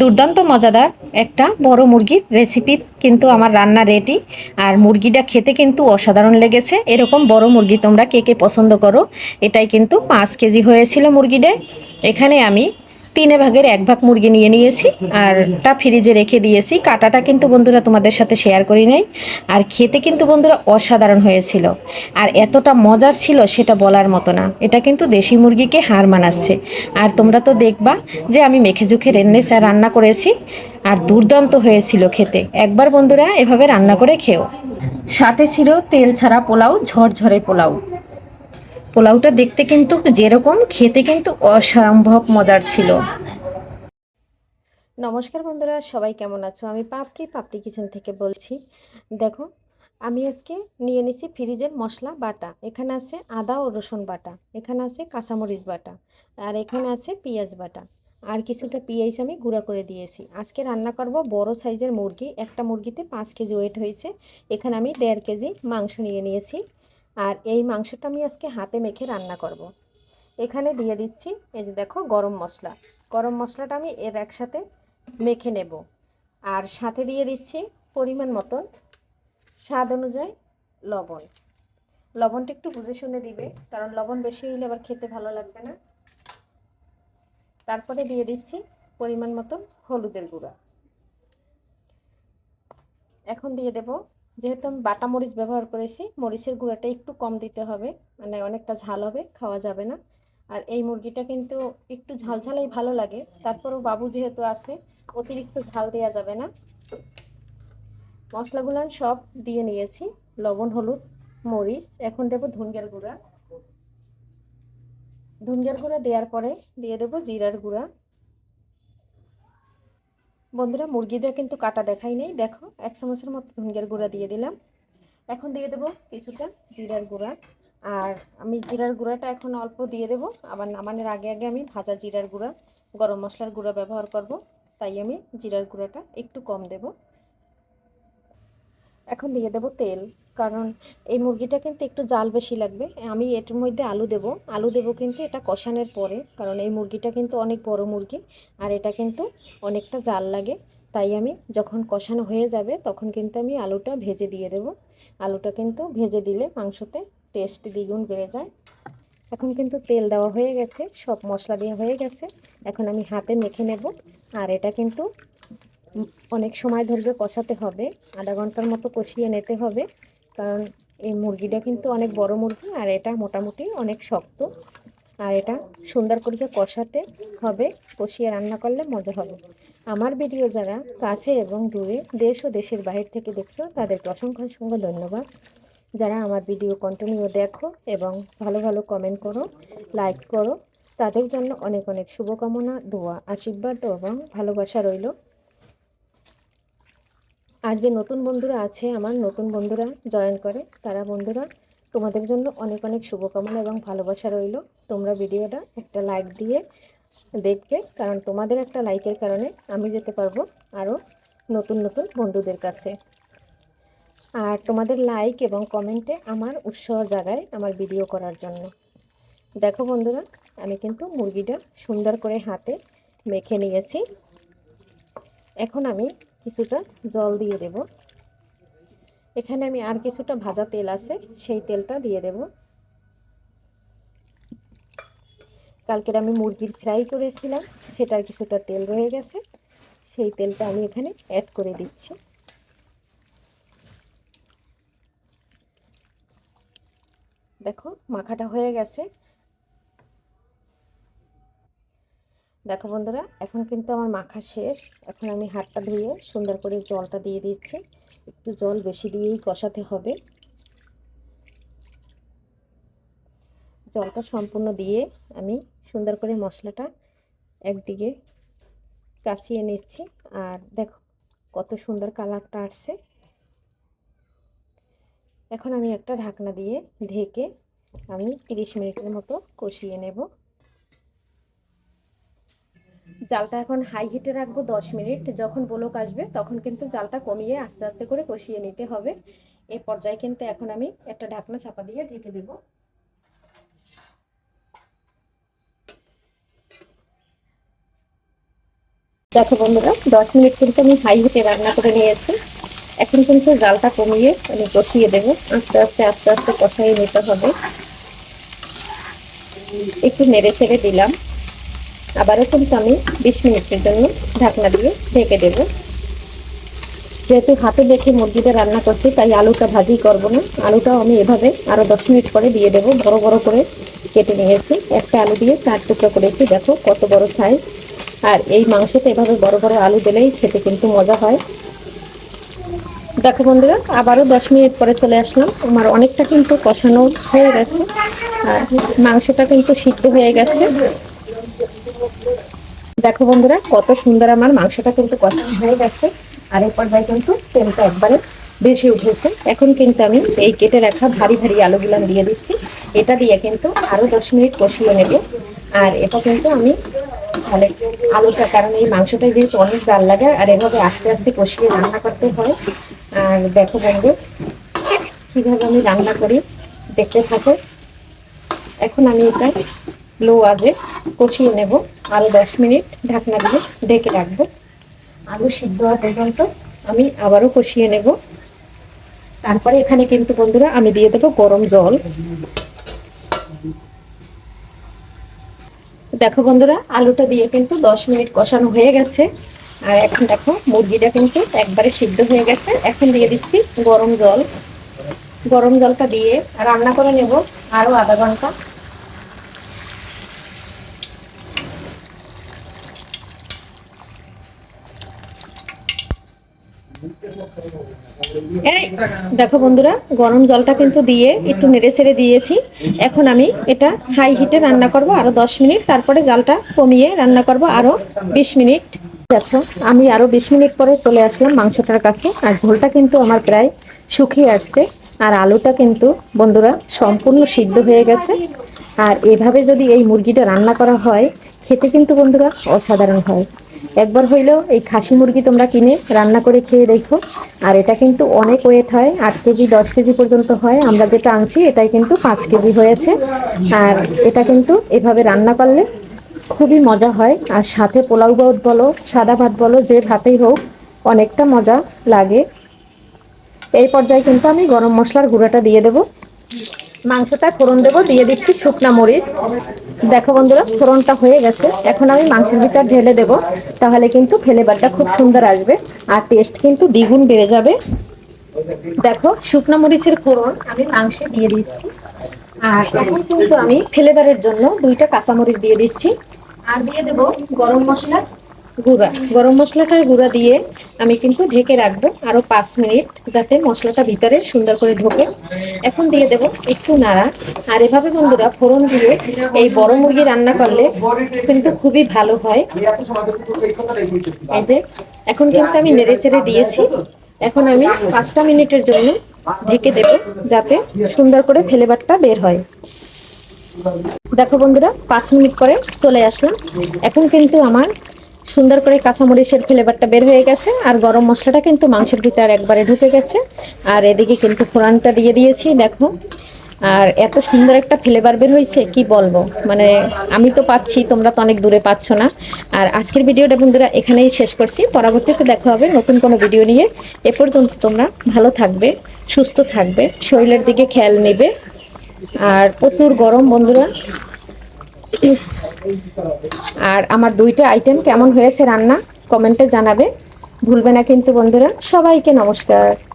দুর্দান্ত, মজাদার একটা বড় মুরগির রেসিপি কিন্তু আমার রান্না রেডি আর মুরগিটা খেতে কিন্তু অসাধারণ লেগেছে। এরকম বড় মুরগি তোমরা কে কে পছন্দ করো? এটাই কিন্তু পাঁচ কেজি হয়েছিল মুরগিটা এখানে আমি তিনে ভাগের এক ভাগ মুরগি নিয়ে নিয়েছি আর টা ফ্রিজে রেখে দিয়েছি। কাটাটা কিন্তু বন্ধুরা তোমাদের সাথে শেয়ার করি নাই। আর খেতে কিন্তু বন্ধুরা অসাধারণ হয়েছিল। আর এতটা মজার ছিল সেটা বলার মতো না। এটা কিন্তু দেশি মুরগিকে হার মানাচ্ছে। আর তোমরা তো দেখবা যে আমি মেখে জুখে রেন্নে রান্না করেছি, আর দুর্দান্ত হয়েছিল খেতে। একবার বন্ধুরা এভাবে রান্না করে খেও। সাথে ছিল তেল ছাড়া পোলাও, ঝরঝরে পোলাও। পোলাওটা দেখতে কিন্তু যেরকম, খেতে কিন্তু অসম্ভব মজার ছিল। নমস্কার বন্ধুরা, সবাই কেমন আছো? আমি পাপড়ি পাপড়ি কিচেন থেকে বলছি। দেখো, আমি আজকে নিয়ে নিছি ফ্রিজের মশলা বাটা। এখানে আছে আদা ও রসুন বাটা। এখানে আছে কাঁচামরিচ বাটা। আর এখানে আছে পেঁয়াজ বাটা। আর কিছুটা পেঁয়াজ আমি গুঁড়া করে দিয়েছি। আজকে রান্না করব বড় সাইজের মুরগি। একটা মুরগিতে পাঁচ কেজি ওয়েট হয়েছে। এখানে আমি দেড় কেজি মাংস নিয়ে নিয়েছি। আর এই মাংসটা আমি আজকে হাতে মেখে রান্না করব। এখানে দিয়ে দিচ্ছি, এই যে দেখো, গরম মশলা। গরম মশলাটা আমি এর একসাথে মেখে নেব। আর সাথে দিয়ে দিচ্ছি পরিমাণ মতন স্বাদ অনুযায়ী লবণ। লবণটা একটু বুঝে শুনে দিবে, কারণ লবণ বেশি হইলে আবার খেতে ভালো লাগবে না। তারপরে দিয়ে দিচ্ছি পরিমাণ মতন হলুদের গুঁড়া। এখন দিয়ে দেব যেহেতু আমি বাটা মরিচ ব্যবহার করেছি, মরিচের গুঁড়াটা একটু কম দিতে হবে মানে অনেকটা ঝাল হবে, খাওয়া যাবে না। আর এই মুরগিটা কিন্তু একটু ঝাল ঝালাই ভালো লাগে, তারপরেও বাবু যেহেতু আছে, অতিরিক্ত ঝাল দেওয়া যাবে না। মশলাগুলো সব দিয়ে নিয়েছি, লবণ, হলুদ, মরিচ, এখন দেব ধনিয়ার গুঁড়া। ধনিয়ার গুঁড়া দেওয়ার পরে দিয়ে দেব জিরার গুঁড়া। বন্ধুরা, মুরগিদের কিন্তু কাটা দেখাই নেই। দেখো, এক চামচের মতো ধনিয়ার গুঁড়া দিয়ে দিলাম। এখন দিয়ে দেব কিছুটা জিরার গুঁড়া। আর আমি জিরার গুঁড়াটা এখন অল্প দিয়ে দেব। আবার নামানোর আগে আগে আমি ভাজা জিরার গুঁড়া, গরম মশলার গুঁড়া ব্যবহার করব। তাই আমি জিরার গুঁড়াটা একটু কম দেব। এখন দিয়ে দেব তেল। কারণ এই মুরগিটা কিন্তু একটু জাল বেশি লাগবে। আমি এটার মধ্যে আলু দেব। আলু দেব কিন্তু এটা কষানোর পরে, কারণ এই মুরগিটা কিন্তু অনেক বড় মুরগি আর এটা কিন্তু অনেকটা জাল লাগে। তাই আমি যখন কষানো হয়ে যাবে তখন কিন্তু আমি আলুটা ভেজে দিয়ে দেব। আলুটা কিন্তু ভেজে দিলে মাংসতে টেস্ট দ্বিগুণ বেড়ে যায়। এখন কিন্তু তেল দেওয়া হয়ে গেছে, সব মশলা দেওয়া হয়ে গেছে। এখন আমি হাতে মেখে নেব। আর এটা কিন্তু অনেক সময় ধরবে কষাতে হবে। আধা ঘণ্টার মতো কষিয়ে নিতে হবে। কারণ এই মুরগিটা কিন্তু অনেক বড় মুরগি আর এটা মোটামুটি অনেক শক্ত। আর এটা সুন্দর করে কষাতে হবে, কষিয়ে রান্না করলে মজা হবে। আমার ভিডিও যারা কাছে এবং দূরে দেশ ও দেশের বাইরে থেকে দেখছ, তাদেরকে অসংখ্য অসংখ্য ধন্যবাদ। যারা আমার ভিডিও কন্টিনিউ দেখো এবং ভালো ভালো কমেন্ট করো লাইক করো, তাদের জন্য অনেক অনেক শুভকামনা, দোয়া, আশীর্বাদ এবং ভালোবাসা রইল। আর যে নতুন বন্ধুরা আছে, আমার নতুন বন্ধুরা জয়েন করে, তারা বন্ধুরা, তোমাদের জন্য অনেক অনেক শুভকামনা এবং ভালোবাসা রইল। তোমরা ভিডিওটা একটা লাইক দিয়ে দেখবে, কারণ তোমাদের একটা লাইকের কারণে আমি যেতে পারব আরও নতুন নতুন বন্ধুদের কাছে। আর তোমাদের লাইক এবং কমেন্টে আমার উৎসাহ জাগায় আমার ভিডিও করার জন্য। দেখো বন্ধুরা, আমি কিন্তু মুরগিটা সুন্দর করে হাতে মেখে নিয়েছি। এখন আমি কিছুটা জল দিয়ে দেব। এখানে আমি আর কিছুটা ভাজা তেল আছে, সেই তেলটা দিয়ে দেব। কালকের আমি মুরগির ফ্রাই করেছিলাম, সেটার কিছুটা তেল রয়ে গেছে, সেই তেলটা আমি এখানে অ্যাড করে দিচ্ছি। দেখো, মাখাটা হয়ে গেছে। দেখো বন্ধুরা, এখন কিন্তু আমার মাখা শেষ। এখন আমি হাতটা ধুয়ে সুন্দর করে জলটা দিয়ে দিচ্ছি। একটু জল বেশি দিয়েই কষাতে হবে। জলটা সম্পূর্ণ দিয়ে আমি সুন্দর করে মশলাটা একদিকে কাছিয়ে নিচ্ছি। আর দেখো, কত সুন্দর কালারটা আসছে। এখন আমি একটা ঢাকনা দিয়ে ঢেকে আমি তিরিশ মিনিটের মতো কষিয়ে নেব। জালটা এখন হাই হিটে রাখব দশ মিনিট। যখন বলক আসবে, তখন কিন্তু জালটা কমিয়ে আস্তে আস্তে করে কষিয়ে নিতে হবে। এ পর্যায়ে কিন্তু এখন আমি একটা ঢাকনা চাপা দিয়ে ঢেকে দেবো। দেখো বন্ধুরা, দশ মিনিট কিন্তু আমি হাই হিটে রান্না করে নিয়েছি। এখন কিন্তু জালটা কমিয়ে আমি কষিয়ে দেবো। আস্তে আস্তে আস্তে আস্তে কষাই নিতে হবে। একটু নেড়ে ছেড়ে দিলাম। আবারও কিন্তু আমি বিশ মিনিটের জন্য ঢাকনা দিয়ে ঢেকে দেবো। যেহেতু হাতে দেখে মুরগিটা রান্না করছি, তাই আলুটা ভাজি করব না। আলুটাও আমি এভাবে আরও দশ মিনিট পরে দিয়ে দেবো। বড় বড় করে কেটে নিয়েছি। একটা আলু দিয়ে চার টুকরো করেছি। দেখো কত বড় সাইজ আর এই মাংসটা এভাবে বড় বড় আলু দিলেই খেতে কিন্তু মজা হয়। দেখো বন্ধুরা, আবারও দশ মিনিট পরে চলে আসলাম। আমার অনেকটা কিন্তু কষানো হয়ে গেছে। আর মাংসটা কিন্তু সিদ্ধ হয়ে গেছে। দেখো বন্ধুরা, কত সুন্দর আমার মাংসটা কিন্তু কষানো হয়ে গেছে। আর এই পর্যায়ে কিন্তু তেলটা একবারে বেশি উঠেছে। এখন কিন্তু আমি এই কেটে রাখা ভারী ভারী আলুগুলো দিয়ে দিচ্ছি। এটা দিয়ে কিন্তু আরও দশ মিনিট কষিয়ে নেব। আর এটা কিন্তু আমি তাহলে আলুটা, কারণ এই মাংসটা যেহেতু অনেক জাল লাগে, আর এভাবে আস্তে আস্তে কষিয়ে রান্না করতে হয়। আর দেখো বন্ধু, কীভাবে আমি রান্না করি, দেখতে থাকো। এখন আমি এটা লো আজে কষিয়ে নেব। আরও দশ মিনিট ঢাকনা দিয়ে ঢেকে রাখব। আলু সিদ্ধ হওয়া পর্যন্ত আমি আবারও কষিয়ে নেব। তারপরে এখানে কিন্তু বন্ধুরা আমি দিয়ে দেবো গরম জল। দেখো বন্ধুরা, আলুটা দিয়ে কিন্তু দশ মিনিট কষানো হয়ে গেছে। আর এখন দেখো, মুরগিটা কিন্তু একবারে সিদ্ধ হয়ে গেছে। এখন দিয়ে দিচ্ছি গরম জল। গরম জলটা দিয়ে রান্না করে নেব আরও আধা ঘণ্টা। দেখো বন্ধুরা, গরম জলটা কিন্তু দিয়ে একটু নেড়ে ছেড়ে দিয়েছি। এখন আমি এটা হাই হিটে রান্না করব আরও দশ মিনিট, তারপরে জালটা কমিয়ে রান্না করব আরও বিশ মিনিট। দেখো, আমি আরও বিশ মিনিট পরে চলে আসলাম মাংসটার কাছে, আর ঝোলটা কিন্তু আমার প্রায় শুকিয়ে আসছে, আর আলুটা কিন্তু বন্ধুরা সম্পূর্ণ সিদ্ধ হয়ে গেছে। আর এভাবে যদি এই মুরগিটা রান্না করা হয়, খেতে কিন্তু বন্ধুরা অসাধারণ হয়। একবার হইলেও এই খাসি মুরগি তোমরা কিনে রান্না করে খেয়ে দেখো। আর এটা কিন্তু অনেক ওয়েট হয়, আট কেজি, দশ কেজি পর্যন্ত হয়। আমরা যেটা আনছি, এটাই কিন্তু পাঁচ কেজি হয়েছে। আর এটা কিন্তু এভাবে রান্না করলে খুবই মজা হয়। আর সাথে পোলাও ভাত বলো, সাদা ভাত বলো, যে ভাতেই হোক, অনেকটা মজা লাগে। এই পর্যায়ে কিন্তু আমি গরম মশলার গুঁড়োটা দিয়ে দেবো। মাংসটা ফোড়ন দেবো, দিয়ে দিচ্ছি শুকনা মরিচ। দেখো বন্ধুরা, ফোড়নটা হয়ে গেছে। এখন আমি মাংসের ভিতর ঢেলে দেব, তাহলে কিন্তু ফ্লেভারটা খুব সুন্দর আসবে আর টেস্ট কিন্তু দ্বিগুণ বেড়ে যাবে। দেখো, শুকনা মরিচের ফোড়ন আমি মাংসে দিয়ে দিচ্ছি। আর এখন কিন্তু আমি ফ্লেভারের জন্য দুইটা কাঁচামরিচ দিয়ে দিচ্ছি। আর দিয়ে দেব গরম মশলা। গুঁড়া। গরম মশলাটার গুঁড়া দিয়ে আমি কিন্তু ঢেকে রাখব আরও পাঁচ মিনিট, যাতে মশলাটা ভিতরে সুন্দর করে ঢোকে। এখন দিয়ে দেব একটু নাড়া। আর এভাবে বন্ধুরা ফোড়ন দিয়ে এই বড় মুরগি রান্না করলে কিন্তু খুবই ভালো হয়। এই যে, এখন কিন্তু আমি নেড়ে চেড়ে দিয়েছি। এখন আমি পাঁচটা মিনিটের জন্য ঢেকে দেব, যাতে সুন্দর করে ফ্লেভারটা বের হয়। দেখো বন্ধুরা, পাঁচ মিনিট করে চলে আসলাম। এখন কিন্তু আমার সুন্দর করে কাঁচামরিচের ফ্লেভারটা বের হয়ে গেছে। আর গরম মশলাটা কিন্তু মাংসের ভিতরে একবারে ঢুকে গেছে। আর এদিকে কিন্তু ফোড়নটা দিয়ে দিয়েছি, দেখো। আর এত সুন্দর একটা ফ্লেভার বের হয়েছে, কি বলব? মানে আমি তো পাচ্ছি, তোমরা তো অনেক দূরে পাচ্ছ না। আর আজকের ভিডিওটা বন্ধুরা এখানেই শেষ করছি। পরবর্তীতে দেখা হবে নতুন কোনো ভিডিও নিয়ে। এ পর্যন্ত তোমরা ভালো থাকবে, সুস্থ থাকবে, শরীরের দিকে খেয়াল নেবে। আর প্রচুর গরম বন্ধুরা। আর আমার দুইটা আইটেম কেমন হয়েছে রান্না? কমেন্টে জানাবে। ভুলবে না কিন্তু বন্ধুরা। সবাইকে নমস্কার।